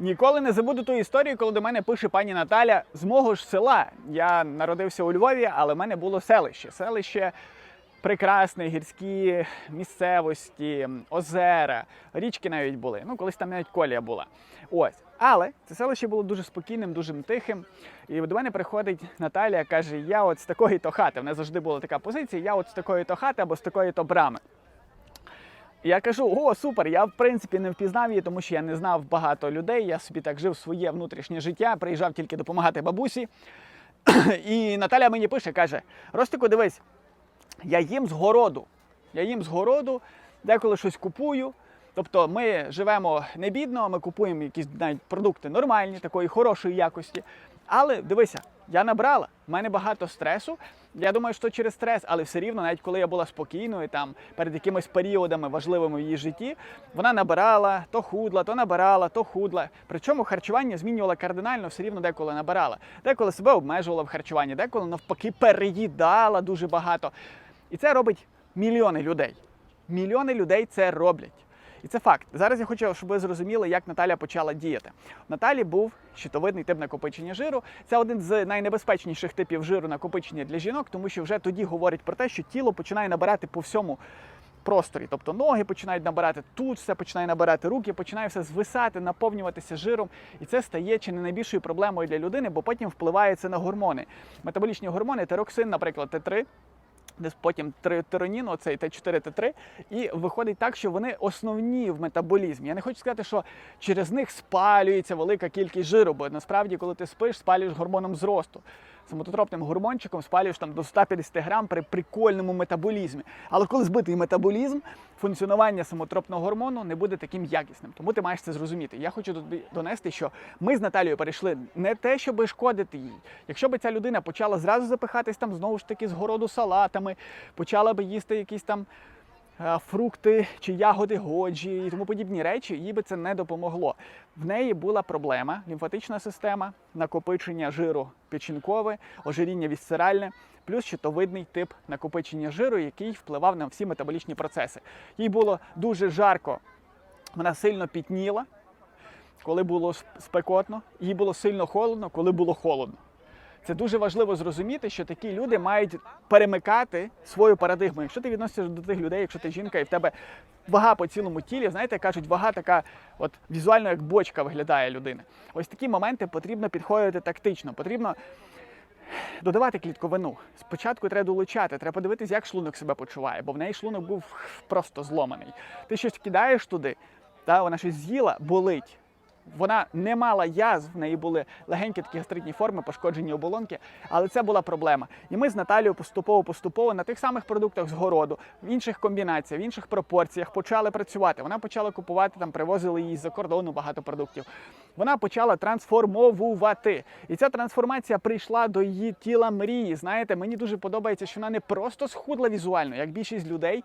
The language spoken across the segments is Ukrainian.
Ніколи не забуду ту історію, коли до мене пише пані Наталя з мого ж села. Я народився у Львові, але в мене було селище. Селище прекрасне, гірські місцевості, озера, річки навіть були. Ну, колись там навіть колія була. Ось. Але це селище було дуже спокійним, дуже тихим. І до мене приходить Наталя, каже: Я от з такої то хати. В мене завжди була така позиція, я от з такої то хати або з такої то брами. Я кажу, о, супер! Я в принципі не впізнав її, тому що я не знав багато людей. Я собі так жив своє внутрішнє життя, приїжджав тільки допомагати бабусі. І Наталя мені пише, каже: Ростику, дивись, я їм з городу. Я їм з городу, деколи щось купую. Тобто ми живемо не бідно, ми купуємо якісь навіть продукти нормальні, такої хорошої якості. Але дивися, я набрала, в мене багато стресу. Я думаю, що через стрес, але все рівно, навіть коли я була спокійною, там перед якимись періодами важливими в її житті, вона набирала, то худла, то набирала, то худла. Причому харчування змінювала кардинально, все рівно деколи набирала. Деколи себе обмежувала в харчуванні, деколи навпаки переїдала дуже багато. І це робить мільйони людей. Мільйони людей це роблять. І це факт. Зараз я хочу, щоб ви зрозуміли, як Наталя почала діяти. У Наталі був щитовидний тип накопичення жиру. Це один з найнебезпечніших типів жиру накопичення для жінок, тому що вже тоді говорять про те, що тіло починає набирати по всьому просторі. Тобто ноги починають набирати тут, все починає набирати руки, починає все звисати, наповнюватися жиром. І це стає чи не найбільшою проблемою для людини, бо потім впливає це на гормони. Метаболічні гормони, тероксин, наприклад, Т3 десь потім тиронін, оцей Т4, Т3, і виходить так, що вони основні в метаболізмі. Я не хочу сказати, що через них спалюється велика кількість жиру, бо насправді, коли ти спиш, спалюєш гормоном зросту. Самототропним гормончиком спалюєш там до 150 грам при прикольному метаболізмі. Але коли збитий метаболізм, функціонування самотропного гормону не буде таким якісним. Тому ти маєш це зрозуміти. Я хочу донести, що ми з Наталією перейшли не те, щоб шкодити їй. Якщо б ця людина почала зразу запихатись там знову ж таки з городу салатами, почала би їсти якісь там фрукти чи ягоди годжі і тому подібні речі, їй би це не допомогло. В неї була проблема лімфатична система, накопичення жиру печінкове, ожиріння вісцеральне, плюс щитовидний тип накопичення жиру, який впливав на всі метаболічні процеси. Їй було дуже жарко, вона сильно пітніла, коли було спекотно, їй було сильно холодно, коли було холодно. Це дуже важливо зрозуміти, що такі люди мають перемикати свою парадигму. Якщо ти відносишся до тих людей, якщо ти жінка і в тебе вага по цілому тілі, знаєте, кажуть, вага така, от візуально як бочка виглядає людина. Ось такі моменти потрібно підходити тактично. Потрібно додавати клітковину. Спочатку треба долучати, треба подивитися, як шлунок себе почуває, бо в неї шлунок був просто зломаний. Ти щось кидаєш туди, та вона щось з'їла, болить. Вона не мала язв, в неї були легенькі такі гастритні форми, пошкоджені оболонки, але це була проблема. І ми з Наталією поступово-поступово на тих самих продуктах з городу, в інших комбінаціях, в інших пропорціях почали працювати. Вона почала купувати там, привозили їй з-за кордону багато продуктів. Вона почала трансформовувати. І ця трансформація прийшла до її тіла мрії. Знаєте, мені дуже подобається, що вона не просто схудла візуально, як більшість людей.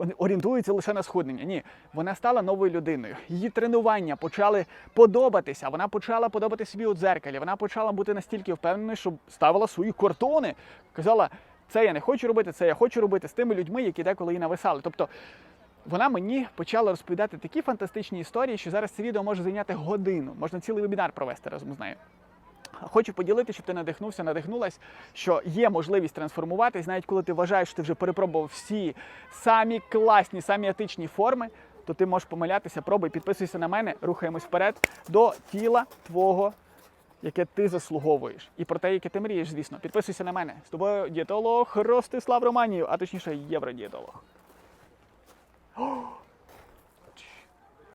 Вони орієнтуються лише на схуднення. Ні, вона стала новою людиною. Її тренування почали подобатися. Вона почала подобати собі у дзеркалі. Вона почала бути настільки впевненою, що ставила свої кордони. Казала, це я не хочу робити, це я хочу робити з тими людьми, які деколи її нависали. Тобто вона мені почала розповідати такі фантастичні історії, що зараз це відео може зайняти годину. Можна цілий вебінар провести разом з нею. Хочу поділити, щоб ти надихнувся, надихнулась, що є можливість трансформуватись, навіть коли ти вважаєш, що ти вже перепробував всі самі класні, самі етичні форми, то ти можеш помилятися, пробуй, підписуйся на мене, рухаємось вперед до тіла твого, яке ти заслуговуєш. І про те, яке ти мрієш, звісно. Підписуйся на мене. З тобою дієтолог Ростислав Романів, а точніше євродієтолог.